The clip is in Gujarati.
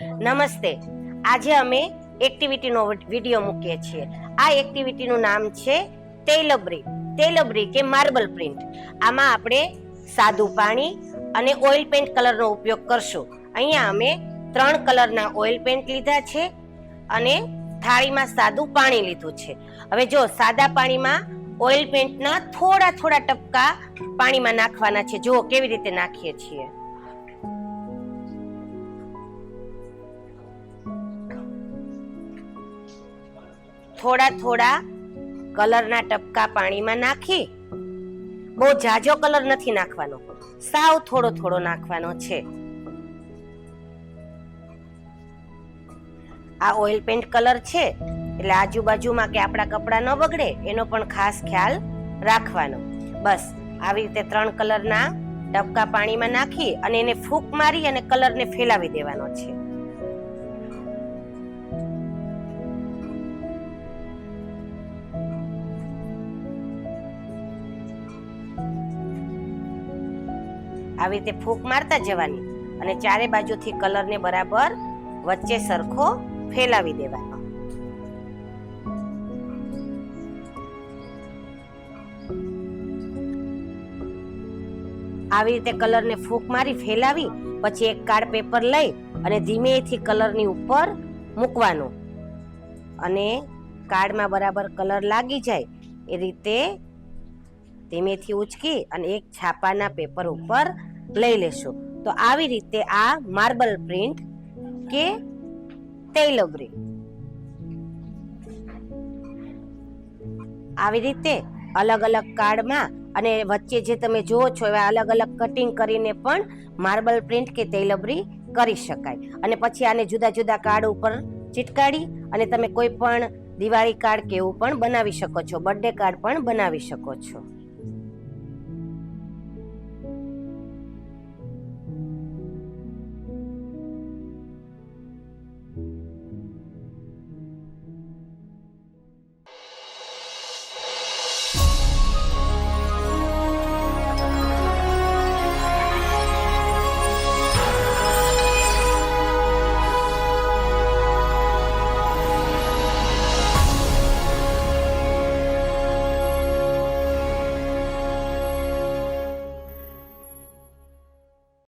નમસ્તે. આજે અમે એક્ટિવિટીનો વીડિયો મૂકીએ છીએ. આ એક્ટિવિટીનું નામ છે તેલબ્રી. તેલબ્રી કે માર્બલ પ્રિન્ટ આમાં આપણે સાદું પાણી અને ઓઇલ પેન્ટ કલરનો ઉપયોગ કરશું. અહીંયા અમે ત્રણ કલરના ઓઇલ પેન્ટ લીધા છે અને થાળીમાં સાદું પાણી લીધું છે. હવે જો સાદા પાણીમાં ઓઇલ પેન્ટના થોડા થોડા ટપકા પાણીમાં નાખવાના છે. જુઓ કેવી રીતે નાખીએ છીએ. થોડા થોડા કલરના ટપકા પાણીમાં નાખી. બહુ જાજો કલર નથી નાખવાનો. સાવ થોડો થોડો નાખવાનો છે. આ ઓઇલ પેન્ટ કલર છે. એટલે આજુબાજુમાં કે આપણા કપડાં ન બગડે, એનો પણ ખાસ ખ્યાલ રાખવાનો. બસ, આવી રીતે ત્રણ કલરના ટપકા પાણીમાં નાખી અને એને ફૂંક મારી અને કલરને ફેલાવી દેવાનો છે. આવી રીતે ફૂંક મારતા જવાની અને ચારે બાજુથી કલરને બરાબર વચ્ચે સરખો ફેલાવી દેવાનો. આવી રીતે કલરને ફૂંક મારી ફેલાવી, પછી એક કાર્ડ પેપર લઈ અને ધીમેથી કલરની ઉપર મૂકવાનો. અને કાર્ડમાં બરાબર કલર લાગી જાય એ રીતે ધીમેથી ઉચકી અને એક છાપાના પેપર ઉપર લઈ લેશું. તો આવી રીતે આ માર્બલ પ્રિન્ટ કે તૈલબ્રી આવી રીતે અલગ અલગ કાર્ડમાં અને વચ્ચે જે તમે જુઓ છો એવા અલગ અલગ કટિંગ કરીને પણ માર્બલ પ્રિન્ટ કે તૈલબ્રી કરી શકાય. અને પછી આને જુદા જુદા કાર્ડ ઉપર ચિટકાડી અને તમે કોઈ પણ દિવાળી કાર્ડ કે એવું પણ બનાવી શકો છો. બર્થડે કાર્ડ પણ બનાવી શકો છો.